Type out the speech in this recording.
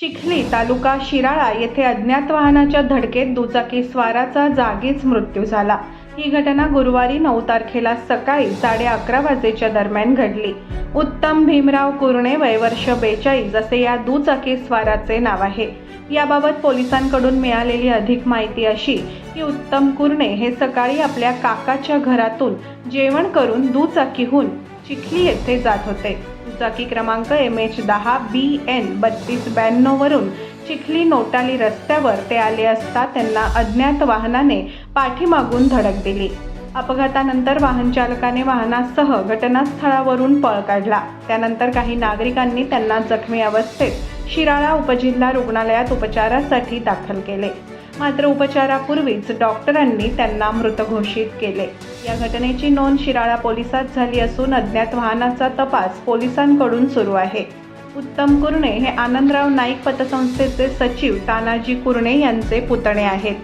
चिखली तालुका शिराळा येथे अज्ञात वाहनाच्या धडकेत दुचाकी स्वाराचा जागीच मृत्यू झाला. ही घटना गुरुवारी नऊ तारखेला सकाळी साडे अकरा वाजेच्या दरम्यान घडली. उत्तम भीमराव कुरणे वयवर्ष बेचाळीस असे या दुचाकी स्वाराचे नाव आहे. याबाबत पोलिसांकडून मिळालेली अधिक माहिती अशी की उत्तम कुरणे हे सकाळी आपल्या काकाच्या घरातून जेवण करून दुचाकीहून चिखली येथे जात होते. दुचाकी क्रमांक एम एच दहा बी एन बत्तीस ब्याण्णववरून चिखली नोटाली रस्त्यावर ते आले असता त्यांना अज्ञात वाहनाने पाठीमागून धडक दिली. अपघातानंतर वाहन चालकाने वाहनासह घटनास्थळावरून पळ काढला. त्यानंतर काही नागरिकांनी त्यांना जखमी अवस्थेत शिराळा उपजिल्हा रुग्णालयात उपचारासाठी दाखल केले. मात्र उपचारापूर्वीच डॉक्टरांनी त्यांना मृत घोषित केले. या घटनेची नोंद शिराळा पोलिसात झाली असून अज्ञात वाहनाचा तपास पोलिसांकडून सुरू आहे. उत्तम कुरणे हे आनंदराव नाईक पतसंस्थेचे सचिव तानाजी कुरणे यांचे पुतणे आहेत.